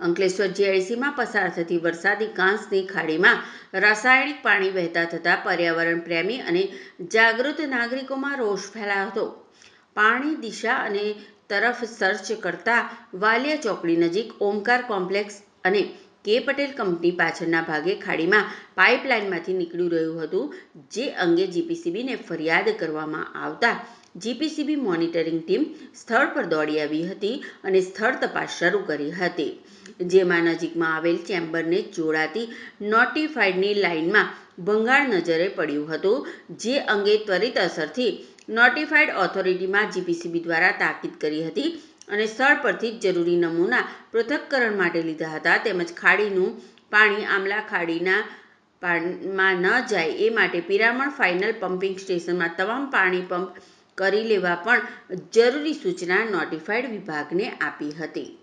અંકલેશ્વર જીઆઈસીમાં પસાર થતી વરસાદી કાંસની ખાડીમાં રાસાયણિક પાણી વહેતા થતાં પર્યાવરણ પ્રેમી અને જાગૃત નાગરિકોમાં રોષ ફેલાયો હતો. પાણી દિશા અને તરફ સર્ચ કરતા વાલિયા ચોકડી નજીક ઓમકાર કોમ્પ્લેક્સ અને કે પટેલ કંપની પાછળના ભાગે ખાડીમાં પાઇપલાઇનમાંથી નીકળી રહ્યું હતું, જે અંગે જીપીસીબીને ફરિયાદ કરવામાં આવતા જીપીસીબી મોનિટરિંગ ટીમ સ્થળ પર દોડી આવી હતી અને સ્થળ તપાસ શરૂ કરી હતી. જેમાં નજીકમાં આવેલ ચેમ્બરને જોડાતી નોટિફાઈડની લાઇનમાં ભંગાણ નજરે પડ્યું હતું, જે અંગે ત્વરિત અસરથી નોટિફાઈડ ઓથોરિટીમાં જીપીસીબી દ્વારા તાકીદ કરી હતી અને સ્થળ પરથી જ જરૂરી નમૂના પૃથક્કરણ માટે લીધા હતા તેમજ ખાડીનું પાણી આમલા ખાડીના પાણીમાં ન જાય એ માટે પિરામણ ફાઇનલ પમ્પિંગ સ્ટેશનમાં તમામ પાણી પંપ કરી લેવા પણ જરૂરી સૂચના નોટિફાઈડ વિભાગને આપી હતી.